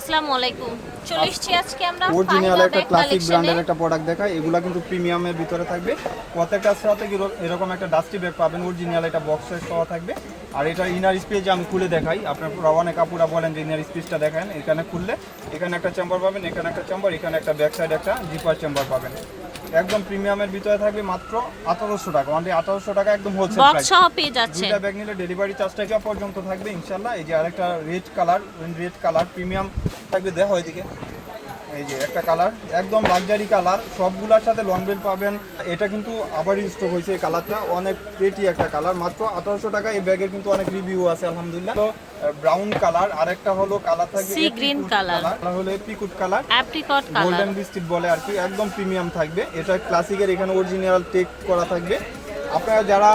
আসসালামু আলাইকুম। চলে এসেছি আজকে আমরা অরিজিনাল একটা ক্লাসিক ব্র্যান্ডের একটা প্রোডাক্ট দেখায়। এগুলা কিন্তু প্রিমিয়ামের ভিতরে থাকবে। প্রত্যেকটার সাথে এরো- এরকম একটা ডাস্টি ব্যাগ পাবেন। অরিজিনাল একটা বক্সের সহ থাকবে। আর এটা ইনার স্পেস আমি খুলে দেখাই আপনার রওয়ানে কাপুরা বলেন যে ইনার স্পেসটা দেখেন। এখানে খুললে এখানে একটা চেম্বার পাবেন এখানে একটা চেম্বার এখানে একটা ব্যাক সাইড একটা জিপার চেম্বার পাবেন। একদম প্রিমিয়ামের ভিতরে থাকবে মাত্র আঠারোশো টাকা। অনলি আঠারোশো টাকা একদম হোলসেল বক্স সহ পেয়ে যাচ্ছে দুইটা ব্যাগ নিলে ডেলিভারি চার্জ টাকা পর্যন্ত থাকবে ইনশাল্লাহ এই যে আরেকটা red colour red colour premium থাকবে। দেখো এদিকে। এই যে একটা কালার একদম লাক্সারি কালার সবগুলোর সাথে লং বেল পাবেন। এটা কিন্তু আবার স্টক হয়েছে এই কালারটা অনেক পেটি একটা কালার মাত্র আঠারোশো টাকা এই ব্যাগের কিন্তু অনেক রিভিউ আছে আলহামদুলিল্লাহ। তো ব্রাউন কালার আরেকটা হলো কালার থাকবে green colour। কালার হলো পিকুট colour apricot colour golden biscuit বলে আর কি একদম প্রিমিয়াম থাকবে। এটা ক্লাসিকের এখানে অরিজিনাল টেক করা থাকবে। আপনারা যারা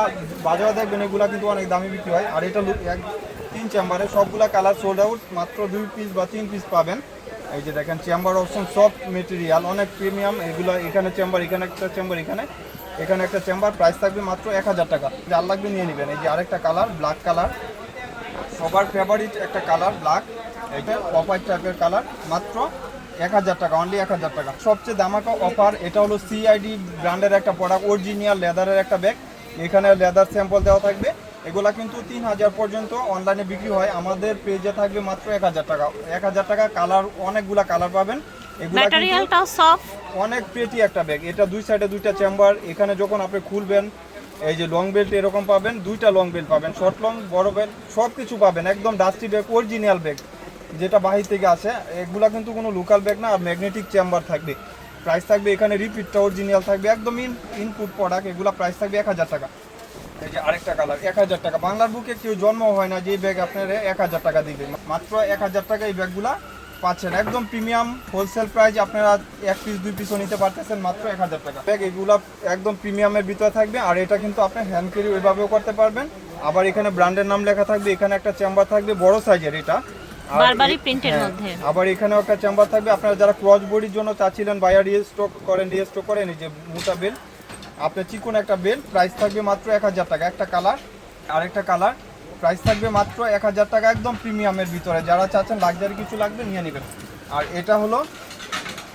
বাজারে দেখবেন এগুলা কিন্তু অনেক দামি বিক্রি হয়। আর এটা এক তিন চেম্বারে সবগুলা কালার সোল্ড আউট মাত্র দুই পিস বা তিন পিস পাবেন। এই যে দেখেন চেম্বার অপশন সব মেটেরিয়াল অনেক প্রিমিয়াম এগুলো এখানে চেম্বার এখানে একটা চেম্বার এখানে এখানে একটা চেম্বার প্রাইস থাকবে মাত্র এক হাজার টাকা। যার লাগবে নিয়ে নেবেন। এই যে আরেকটা কালার ব্ল্যাক কালার সবার ফেভারিট একটা কালার ব্ল্যাক এটা অফার টাইপের কালার মাত্র এক হাজার টাকা অনলি এক হাজার টাকা। সবচেয়ে দামাকা অফার এটা হলো সিআইডি ব্র্যান্ডের একটা প্রোডাক্ট অরিজিনাল লেদারের একটা ব্যাগ এখানে লেদার স্যাম্পল দেওয়া থাকবে। এগুলা কিন্তু তিন হাজার পর্যন্ত অনলাইনে বিক্রি হয়। আমাদের পেজে থাকবে মাত্র এক হাজার টাকা। এক হাজার টাকা কালার অনেকগুলা কালার পাবেন। অনেক পেটি একটা ব্যাগ এটা দুই সাইডে দুইটা চেম্বার এখানে যখন আপনি খুলবেন এই যে লং বেল্ট এরকম পাবেন, দুইটা লং বেল্ট পাবেন শর্ট লং বড় বেল্ট সব কিছু পাবেন, একদম ডাস্টি ব্যাগ অরিজিনাল ব্যাগ যেটা বাহির থেকে আসে, এগুলা কিন্তু কোনো লোকাল ব্যাগ না, আর ম্যাগনেটিক চেম্বার থাকবে। প্রাইস থাকবে এখানে রিপিটটা অরিজিনাল থাকবে, একদম ইন ইনপুট প্রোডাক্ট এগুলা প্রাইস থাকবে এক হাজার টাকা। এই যে আরেকটা কালার এক হাজার টাকা। বাংলার বুকে কেউ জন্ম হয় না যে ব্যাগ আপনার এক হাজার টাকা দিবে, মাত্র এক হাজার টাকা এই ব্যাগগুলা পাচ্ছেন। একদম প্রিমিয়াম হোলসেল প্রাইস আপনারা এক পিস দুই পিসও নিতে পারতেছেন মাত্র এক হাজার টাকা। ব্যাগ এগুলা একদম প্রিমিয়ামের ভিতরে থাকবে আর এটা কিন্তু আপনি হ্যান্ড ক্যারি ওইভাবেও করতে পারবেন। আবার এখানে ব্র্যান্ডের নাম লেখা থাকবে এখানে একটা চেম্বার থাকবে বড় সাইজের এটা। আর প্রিন্টের হ্যাঁ, মধ্যে। আবার এখানেও একটা চেম্বার থাকবে আপনারা যারা ক্রস বডির জন্য চাচ্ছিলেন বাইরে স্টক করেন দিয়ে করেন এই যে মোটা বেল আপনার চিকন একটা বেল প্রাইস থাকবে মাত্র এক হাজার টাকা একটা কালার আরেকটা কালার প্রাইস থাকবে মাত্র এক হাজার টাকা একদম প্রিমিয়ামের ভিতরে। যারা চাচ্ছেন লাক্সারি কিছু লাগবে নিয়ে নেবেন। আর এটা হলো,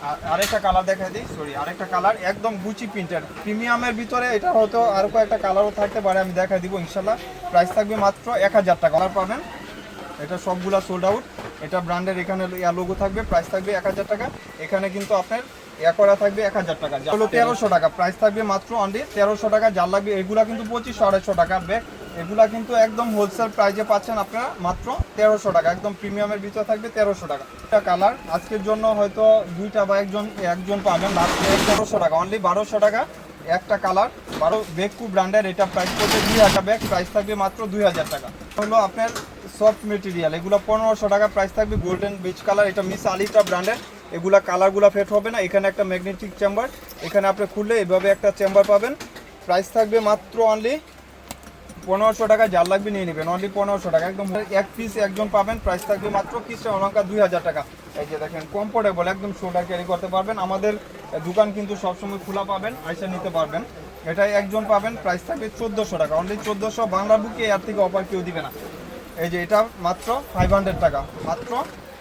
আর- আরেকটা কালার দেখা দিই সরি আরেকটা কালার একদম গুচি প্রিন্টের প্রিমিয়ামের ভিতরে এটা হয়তো আরও কয়েকটা কালারও থাকতে পারে, আমি দেখাই দিব ইনশাল্লাহ প্রাইস থাকবে মাত্র এক হাজার টাকা। কালার পাবেন, এটা সবগুলা সোল্ড আউট এটা ব্র্যান্ডের এখানে লোগো থাকবে প্রাইস থাকবে এক হাজার টাকা। এখানে কিন্তু আপনার ইয়া থাকবে এক হাজার টাকা। হলো তেরোশো টাকা। প্রাইস থাকবে মাত্র অনলি তেরোশো টাকা। যার লাগবে এগুলা কিন্তু পঁচিশশো আড়াইশো টাকা। ব্যাগ এগুলা কিন্তু একদম হোলসেল প্রাইজে পাচ্ছেন আপনারা মাত্র তেরোশো টাকা। একদম প্রিমিয়ামের ভিতরে থাকবে তেরোশো টাকা। এটা কালার আজকের জন্য হয়তো দুইটা বা একজন একজন পাবেন তেরোশো টাকা। অনলি বারোশো টাকা। একটা কালার বারো বেকু ব্র্যান্ডের এটা প্রাইস পড়ছে দুই হাজার। ব্যাগ প্রাইস থাকবে মাত্র দুই হাজার টাকা। হলো আপনার সফট মেটেরিয়াল এগুলো পনেরোশো টাকা প্রাইস থাকবে গোল্ডেন বিচ কালার এটা মিস আলিটা ব্র্যান্ডের এগুলা কালারগুলো ফেট হবে না। এখানে একটা ম্যাগনেটিক চেম্বার এখানে আপনি খুললে এভাবে একটা চেম্বার পাবেন। প্রাইস থাকবে মাত্র অনলি পনেরোশো টাকা যার লাগবে নিয়ে নেবেন অনলি পনেরোশো টাকা, একদম এক পিস একজন পাবেন প্রাইস থাকবে মাত্র কিসটা অলঙ্কার দুই হাজার টাকা। এই যে দেখেন কমফোর্টেবল একদম শোল্ডার ক্যারি করতে পারবেন। আমাদের দোকান কিন্তু সবসময় খোলা পাবেন, আইসা নিতে পারবেন। এটাই একজন পাবেন প্রাইস থাকবে চোদ্দোশো টাকা। অনলি চোদ্দোশো, বাংলা বুকে এর থেকে অফার কেউ দিবে না। এই যে এটা মাত্র ফাইভ হান্ড্রেড টাকা, মাত্র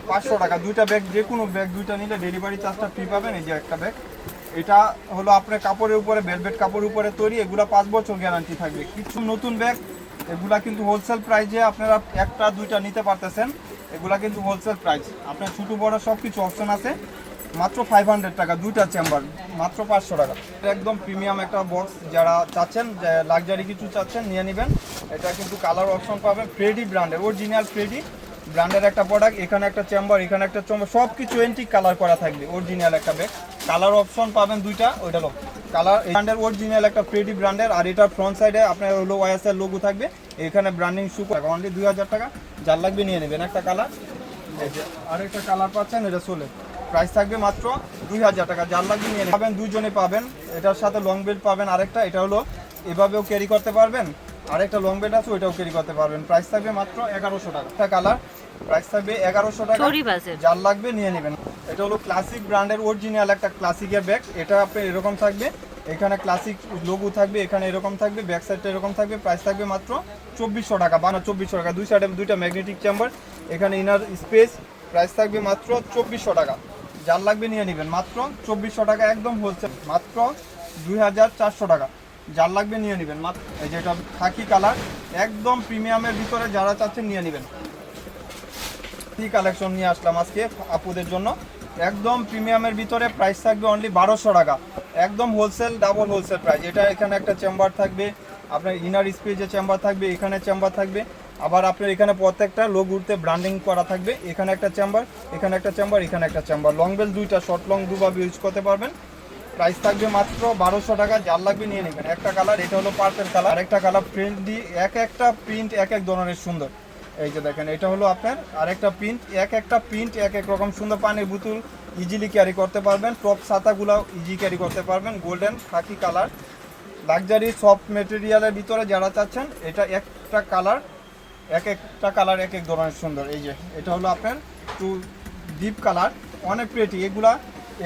পাঁচশো টাকা। দুইটা ব্যাগ যে কোনো ব্যাগ দুইটা নিলে ডেলিভারি চার্জটা ফ্রি পাবেন। এই যে একটা ব্যাগ এটা হলো আপনার কাপড়ের উপরে ভেলভেট কাপড়ের উপরে তৈরি, এগুলা পাঁচ বছর গ্যারান্টি থাকবে। কিছু নতুন ব্যাগ এগুলা কিন্তু হোলসেল প্রাইজে আপনারা একটা, দুইটা নিতে পারতেছেন, এগুলা কিন্তু হোলসেল প্রাইস আপনার ছোটো, বড় সব কিছু অপশন আছে, মাত্র ফাইভ হান্ড্রেড টাকা, দুইটা চেম্বার মাত্র পাঁচশো টাকা। একদম প্রিমিয়াম একটা বক্স যারা চাচ্ছেন লাক্সারি কিছু চাচ্ছেন, নিয়ে নেবেন। এটা কিন্তু কালার অপশন পাবেন ফ্রেডি ব্র্যান্ডের অরিজিনাল ফ্রেডি ব্র্যান্ডের একটা প্রোডাক্ট এখানে একটা চেম্বার এখানে একটা চেম্বার সব কিছু এন্টিক কালার করা থাকবে অরিজিনাল একটা ব্যাগ কালার অপশন পাবেন দুইটা, ওইটা লোক কালার ব্র্যান্ডের অরিজিনাল একটা ফ্রেডি ব্র্যান্ডের, আর এটার ফ্রন্ট সাইডে আপনার হলো ওয়াইএসএল লোগো থাকবে। এখানে ব্র্যান্ডিং শু অনলি দুই হাজার টাকা। যার লাগবে নিয়ে নেবেন একটা কালার। যে আরেকটা কালার পাচ্ছেন, এটা সোলে প্রাইস থাকবে মাত্র দুই হাজার টাকা। যার লাগবে নিয়ে নেবেন। দুইজনে পাবেন। এটার সাথে লং বেল্ট পাবেন আরেকটা। এটা হলো, এভাবেও ক্যারি করতে পারবেন। আরেকটা লং বেল্ট আছে ওইটাও ক্যারি করতে পারবেন। প্রাইস থাকবে মাত্র এগারোশো টাকা। একটা কালার প্রাইস থাকবে এগারোশো টাকা। যার লাগবে নিয়ে নেবেন। এটা হলো ক্লাসিক ব্র্যান্ডের অরিজিনাল একটা ক্লাসিকের ব্যাগ এটা আপনি এরকম থাকবে। এখানে ক্লাসিক লোগো থাকবে এখানে এরকম থাকবে ব্যাক সাইডটা এরকম থাকবে। প্রাইস থাকবে মাত্র চব্বিশশো টাকা বানা চব্বিশশো টাকা। দুই সাইডে দুইটা ম্যাগনেটিক চেম্বার এখানে ইনার স্পেস প্রাইস থাকবে মাত্র চব্বিশশো টাকা। যার লাগবে নিয়ে নেবেন। মাত্র চব্বিশশো টাকা একদম হোলসেল মাত্র দুই হাজার চারশো টাকা। যার লাগবে নিয়ে নেবেন। মাত্র এই যেটা খাকি কালার, একদম প্রিমিয়ামের ভিতরে যারা চাচ্ছেন নিয়ে নেবেন। কি কালেকশন নিয়ে আসলাম আজকে আপুদের জন্য? একদম প্রিমিয়ামের ভিতরে প্রাইস থাকবে অনলি বারোশো টাকা। একদম হোলসেল ডাবল হোলসেল প্রাইস এটা এখানে একটা চেম্বার থাকবে, আপনার ইনার স্পেসে চেম্বার থাকবে, এখানে চেম্বার থাকবে। আবার আপনার এখানে প্রত্যেকটা লোক উঠতে ব্র্যান্ডিং করা থাকবে। এখানে একটা চেম্বার এখানে একটা চেম্বার এখানে একটা চেম্বার লং বেল দুইটা শর্ট লং দুভাবে ইউজ করতে পারবেন। প্রাইস থাকবে মাত্র বারোশো টাকা যার লাগবে নিয়ে নেবেন। একটা কালার এটা হলো পার্পেল কালার আরেকটা কালার প্রিন্ট দিয়ে এক একটা প্রিন্ট এক এক ধরনের সুন্দর। এই যে দেখেন, এটা হলো আপনার আরেকটা প্রিন্ট এক একটা প্রিন্ট এক এক রকম সুন্দর পানির বোতল ইজিলি ক্যারি করতে পারবেন। টপ ছাতাগুলো ইজি ক্যারি করতে পারবেন। গোল্ডেন খাকি কালার লাক্সারি সফট মেটেরিয়ালের ভিতরে যারা চাচ্ছেন, এটা একটা কালার এক একটা কালার এক এক ধরনের সুন্দর। এই যে, এটা হলো আপনার টু ডিপ কালার অনেক প্রেটি এগুলা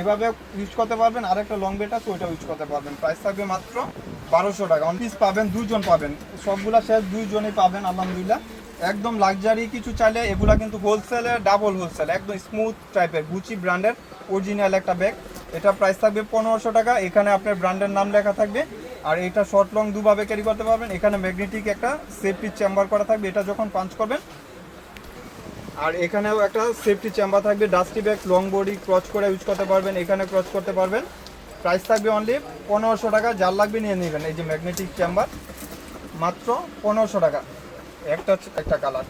এভাবে ইউজ করতে পারবেন আর একটা লং বেট আছে ওইটা ইউজ করতে পারবেন। প্রাইস থাকবে মাত্র বারোশো টাকা। অন পিস পাবেন দুজন পাবেন। সবগুলা শেষ দুইজনই পাবেন, আলহামদুলিল্লাহ। একদম লাক্সারি কিছু চাইলে এগুলা কিন্তু হোলসেলে ডাবল হোলসেল একদম স্মুথ টাইপের গুচি ব্র্যান্ডের অরিজিনাল একটা ব্যাগ এটা প্রাইস থাকবে পনেরোশো টাকা। এখানে আপনার ব্র্যান্ডের নাম লেখা থাকবে। আর এটা শর্ট লং দুভাবে ক্যারি করতে পারবেন। এখানে ম্যাগনেটিক একটা সেফটি চেম্বার করা থাকবে। এটা যখন পাঞ্চ করবেন আর এখানেও একটা সেফটি চেম্বার থাকবে dusty bag long body cross করে ইউজ করতে পারবেন, এখানে ক্রচ করতে পারবেন। প্রাইস থাকবে অনলি পনেরোশো টাকা, যার লাগবে নিয়ে নেবেন। এই যে ম্যাগনেটিক চেম্বার মাত্র পনেরোশো টাকা। একটা একটা কালার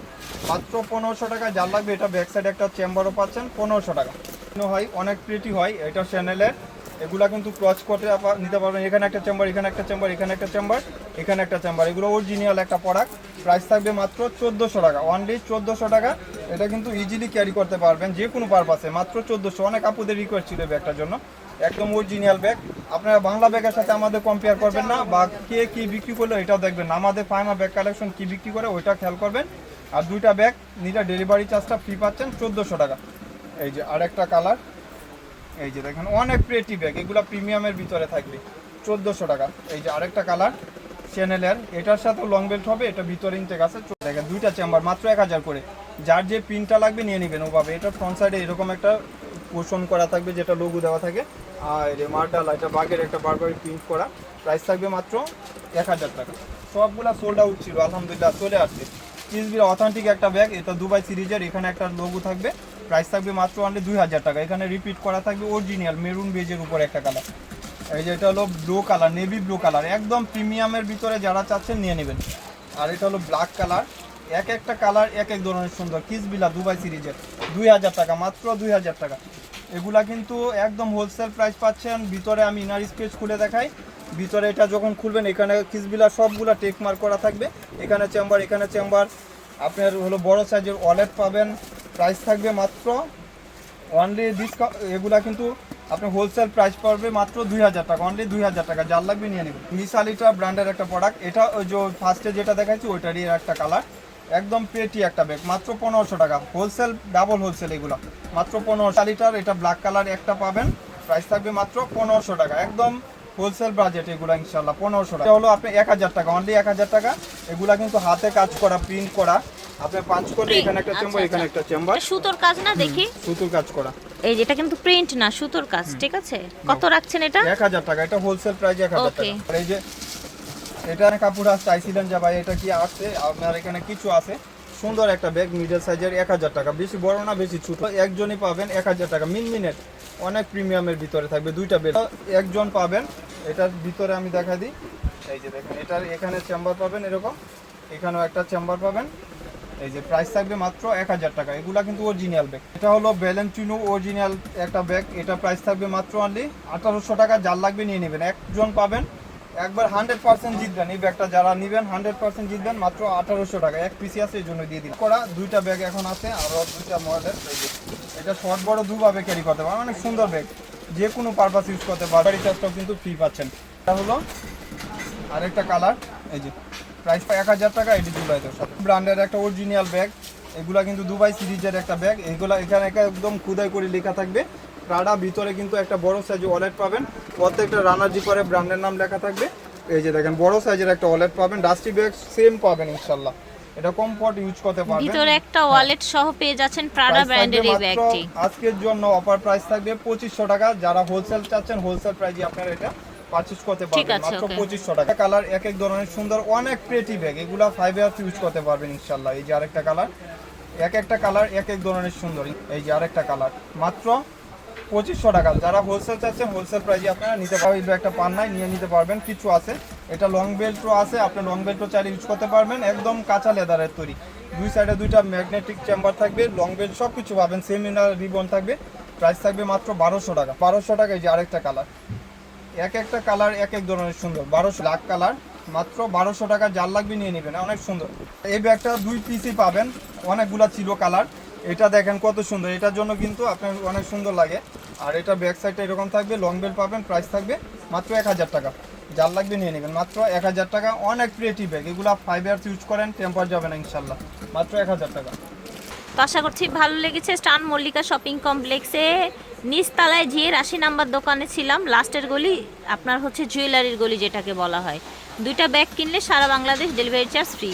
মাত্র পনেরোশো টাকা, যার লাগবে এটা ব্যাক সাইড একটা চেম্বারও পাচ্ছেন, পনেরোশো টাকা। হয়, অনেক প্রিটি হয়, এটা চ্যানেলের এগুলা কিন্তু ক্রচ করতে নিতে পারবেন। এখানে একটা চেম্বার এখানে একটা চেম্বার এখানে একটা চেম্বার এখানে একটা চেম্বার এগুলো অরিজিনাল একটা প্রোডাক্ট প্রাইস থাকবে মাত্র চোদ্দোশো টাকা। ওয়ানলি চোদ্দোশো টাকা। এটা কিন্তু ইজিলি ক্যারি করতে পারবেন যে কোনো পারপাসে মাত্র চোদ্দোশো। অনেক আপুদের রিকোয়েস্ট ছিল ব্যাগটার জন্য। একদম অরিজিনাল ব্যাগ আপনারা বাংলা ব্যাগের সাথে আমাদের কম্পেয়ার করবেন না। বা কে কি বিক্রি করল এটাও দেখবেন আমাদের ফাইমা ব্যাগ কালেকশন কি বিক্রি করে ওইটা খেয়াল করবেন। আর দুইটা ব্যাগ নিজের ডেলিভারি চার্জটা ফ্রি পাচ্ছেন চোদ্দোশো টাকা। এই যে আরেকটা কালার এই যে দেখেন, অনেক প্রেটি ব্যাগ এগুলো প্রিমিয়ামের ভিতরে থাকবে। চোদ্দোশো টাকা। এই যে আরেকটা কালার চ্যানেলের এটার সাথে লং বেল্ট হবে, এটা ভিতরে ইনটেক আছে। দেখেন, দুইটা চেম্বার মাত্র এক হাজার করে। যার যে প্রিন্টটা লাগবে, নিয়ে নেবেন ওভাবে। এটা ফ্রন্ট সাইডে এরকম একটা পোষণ করা থাকবে, যেটা লোগো দেওয়া থাকে। আর মার্ডাল, এটা বাঘের একটা বারবারি প্রিন্ট করা। প্রাইস থাকবে মাত্র এক হাজার টাকা। সবগুলা সোল্ড আউট ছিল, আলহামদুলিল্লাহ চলে আসছে। চিজবির অথেন্টিক একটা ব্যাগ এটা দুবাই সিরিজের এখানে একটা লোগো থাকবে। প্রাইস থাকবে মাত্র অনলি দুই হাজার টাকা। এখানে রিপিট করা থাকবে অরিজিনাল মেরুন বেজের উপর একটা কালার এই যে এটা হলো blue colour navy blue colour একদম প্রিমিয়ামের ভিতরে যারা চাচ্ছেন নিয়ে নেবেন। আর এটা হলো ব্ল্যাক কালার এক একটা কালার এক এক ধরনের সুন্দর। কিসবিলা দুবাই সিরিজের দুই হাজার টাকা, মাত্র দুই হাজার টাকা। এগুলা কিন্তু একদম হোলসেল প্রাইস পাচ্ছেন। ভিতরে আমি ইনার স্কেচ খুলে দেখাই। ভিতরে এটা যখন খুলবেন, এখানে কিসবিলা সবগুলা টেক মার্ক করা থাকবে। এখানে চেম্বার এখানে চেম্বার আপনার হলো বড় সাইজের ওয়ালেট পাবেন। প্রাইস থাকবে মাত্র অনলি ডিসকাউন্ট এগুলা কিন্তু আপনি হোলসেল প্রাইস পড়বে মাত্র দুই হাজার টাকা অনলি দুই হাজার টাকা, যার লাগবে নিয়ে নেবেন। মিসালিটা ব্র্যান্ডের একটা প্রোডাক্ট এটা ওই যে ফার্স্টে যেটা দেখাচ্ছি ওইটারই একটা কালার একদম পেটি একটা ব্যাগ মাত্র পনেরোশো টাকা। হোলসেল ডাবল হোলসেল এগুলো, মাত্র পনেরোশো। লিটার এটা ব্ল্যাক কালার একটা পাবেন প্রাইস থাকবে মাত্র পনেরোশো টাকা। একদম হোলসেল বাজেট এগুলো ইনশাল্লাহ পনেরোশো টাকা। হলো আপনি এক হাজার টাকা অনলি এক হাজার টাকা। এগুলা কিন্তু হাতে কাজ করা প্রিন্ট করা। আপনি পাঁচ করলে এখানে একটা চেম্বার এখানে আচ্ছা। একটা চেম্বার সুতোর কাজ না দেখি? সুতোর কাজ করা। এই যেটা কিন্তু প্রিন্ট না সুতোর কাজ ঠিক আছে? কত রাখছেন এটা? এক হাজার টাকা এটা হোলসেল প্রাইস এক হাজার টাকা। আর এই যে এটা কাপড় আছে চাইছিলেন যে ভাই এটা কি আছে? আপনার এখানে কিছু আছে। সুন্দর একটা ব্যাগ মিডল সাইজের এক হাজার টাকা। বেশি বড় না বেশি ছোট। একজনই পাবেন এক হাজার টাকা। মিন মিনিট অনেক প্রিমিয়ামের ভিতরে থাকবে দুইটা বেড একজন পাবেন এটার ভিতরে আমি দেখা দিই। এই যে দেখেন, এটার এখানে চেম্বার পাবেন এরকম। এখানেও একটা চেম্বার পাবেন। এই যে প্রাইস থাকবে মাত্র এক হাজার টাকা। এগুলা কিন্তু অরিজিনাল ব্যাগ এটা হলো ব্যালেন্টিনো অরিজিনাল একটা ব্যাগ এটা প্রাইস থাকবে মাত্র অনলি আঠারোশো টাকা। যার লাগবে নিয়ে নেবেন। একজন পাবেন। একবার হান্ড্রেড পার্সেন্ট জিতবেন এই ব্যাগটা যারা নেবেন হান্ড্রেড পার্সেন্ট জিতবেন মাত্র আঠারোশো টাকা। এক পিসি আছে, এই জন্য দিয়ে দিন করা দুইটা ব্যাগ এখন আছে আরও দুইটা মডেল এটা শর্ট বড় দুভাবে ক্যারি করতে পারবেন। অনেক সুন্দর ব্যাগ যে কোনো পারপাস ইউজ করতে পারবেন রিচার্জটাও কিন্তু ফ্রি পাচ্ছেন। এটা হলো আরেকটা কালার এই যে প্রাইস এক হাজার টাকা, এটি জুলাইতে সব। ব্র্যান্ডের একটা অরিজিনাল ব্যাগ এগুলা কিন্তু দুবাই সিরিজের একটা ব্যাগ এগুলা এখানে একদম খুদাই করে লেখা থাকবে। প্রাডা ভিতরে কিন্তু একটা বড় সাইজের ওয়ালেট পাবেন। প্রত্যেকটা রানার জিপারে ব্র্যান্ডের নাম লেখা থাকবে। এই যে দেখেন, বড় সাইজের একটা ওয়ালেট পাবেন। ডাস্টি ব্যাগ সেম পাবেন, ইনশাল্লাহ। এটা কমফর্ট ইউজ করতে পারবেন। ভিতরে একটা ওয়ালেট সহ পেয়ে যাচ্ছেন প্রাডা ব্র্যান্ডের এই ব্যাগটি। আজকের জন্য অফার প্রাইস থাকবে পঁচিশশো টাকা। যারা হোলসেল চাচ্ছেন হোলসেল প্রাইসে আপনারা এটা পারচেজ করতে পারবেন। মাত্র okay. পঁচিশশো টাকা। কালার এক এক ধরনের সুন্দর অনেক প্রেটি ব্যাগ এগুলা ফাইভ ইয়ার্স ইউজ করতে পারবেন ইনশাল্লাহ এই যে আরেকটা কালার এক একটা কালার এক এক ধরনের সুন্দর। এই যে আরেকটা কালার মাত্র পঁচিশশো টাকা। যারা হোলসেল চাচ্ছেন হোলসেল প্রাইসে আপনারা নিতে পারবেন। ব্যাগটা পান নাই নিয়ে নিতে পারবেন। কিছু আছে। এটা লং বেল্টও আছে, আপনি লং বেল্টও চাইলে ইউজ করতে পারবেন, একদম কাঁচা লেদারের তৈরি। দুই সাইডে দুইটা ম্যাগনেটিক চেম্বার থাকবে লং বেল্ট সব কিছু পাবেন সেমিনার রিবন থাকবে প্রাইস থাকবে মাত্র বারোশো টাকা। বারোশো টাকা এই যে আরেকটা কালার এক একটা কালার এক এক ধরনের সুন্দর। বারোশো লাখ কালার মাত্র বারোশো টাকা যার লাগবে নিয়ে নেবেন, অনেক সুন্দর। এই ব্যাগটা দুই পিসই পাবেন, অনেকগুলা ছিল কালার এটা দেখেন কত সুন্দর। এটার জন্য কিন্তু আপনার অনেক সুন্দর লাগে। আর এটা ব্যাক সাইডটা এরকম থাকবে লং বেল পাবেন প্রাইস থাকবে মাত্র এক হাজার টাকা। যার লাগবে নিয়ে নেবেন। মাত্র এক হাজার টাকা। অনেক ক্রিয়েটিভ ব্যাগ এগুলো ফাইভ ইয়ার্স ইউজ করেন টেম্পার যাবে না ইনশাল্লাহ। মাত্র এক হাজার টাকা। তো আশা করছি ভালো লেগেছে। স্টান মল্লিকা শপিং কমপ্লেক্সে নিচতলায় জিয়ের আশি নাম্বার দোকানে ছিলাম, লাস্টের গলি আপনার হচ্ছে জুয়েলারির গলি যেটাকে বলা হয়। দুইটা ব্যাগ কিনলে সারা বাংলাদেশ ডেলিভারি চার্জ ফ্রি